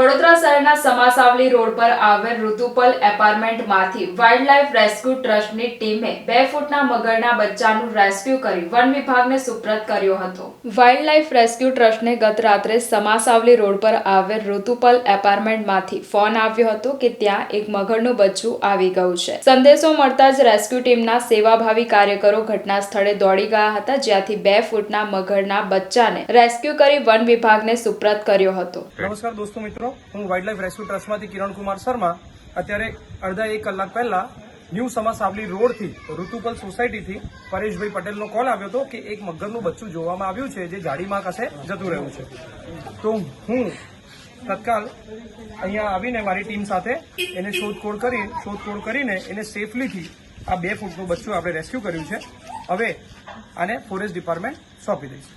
but Vadodara શહેરના સમાસાવલી road પર આવેલ ઋતુપલ એપાર્ટમેન્ટમાંથી વાઇલ્ડલાઇફ રેસ્ક્યુ ટ્રસ્ટની ટીમે બે ફૂટના મગરના બચ્ચાનું રેસ્ક્યુ કરી વન વિભાગને સુપ્રત કર્યો હતો. વાઇલ્ડલાઇફ રેસ્ક્યુ ટ્રસ્ટને ગત રાત્રે સમાસાવલી રોડ પર આવેલ ઋતુપલ એપાર્ટમેન્ટમાંથી ફોન આવ્યો હતો કે ત્યાં એક મગરનું બચ્ચું આવી ગયું છે. સંદેશો મળતા જ રેસ્ક્યુ ટીમના સેવાભાવી કાર્યકરો ઘટના સ્થળે દોડી ગયા હતા, જ્યાંથી બે ફૂટના મગરના બચ્ચાને રેસ્ક્યુ કરી વન વિભાગને સુપ્રત કર્યો હતો. નમસ્કાર દોસ્તો મિત્રો. હું વાઇલ્ડલાઇફ રેસ્ક્યુ ટ્રસ્ટમાંથી કિરણ કુમાર શર્મા. અત્યારે અડધા એક કલાક પહેલા ન્યૂ સમા સાવલી રોડથી, ઋતુપલ સોસાયટીથી પરેશભાઈ પટેલનો કોલ આવ્યો હતો કે એક મગરનું બચ્ચું જોવામાં આવ્યું છે જે જાડીમાં કશે જતું રહ્યું છે. તો હું તત્કાલ અહીંયા આવીને મારી ટીમ સાથે એને શોધખોળ કરી, શોધખોળ કરીને એને સેફલીથી આ બે ફૂટનું બચ્ચું આપણે રેસ્ક્યુ કર્યું છે. હવે આને ફોરેસ્ટ ડિપાર્ટમેન્ટ સોંપી દઈશું.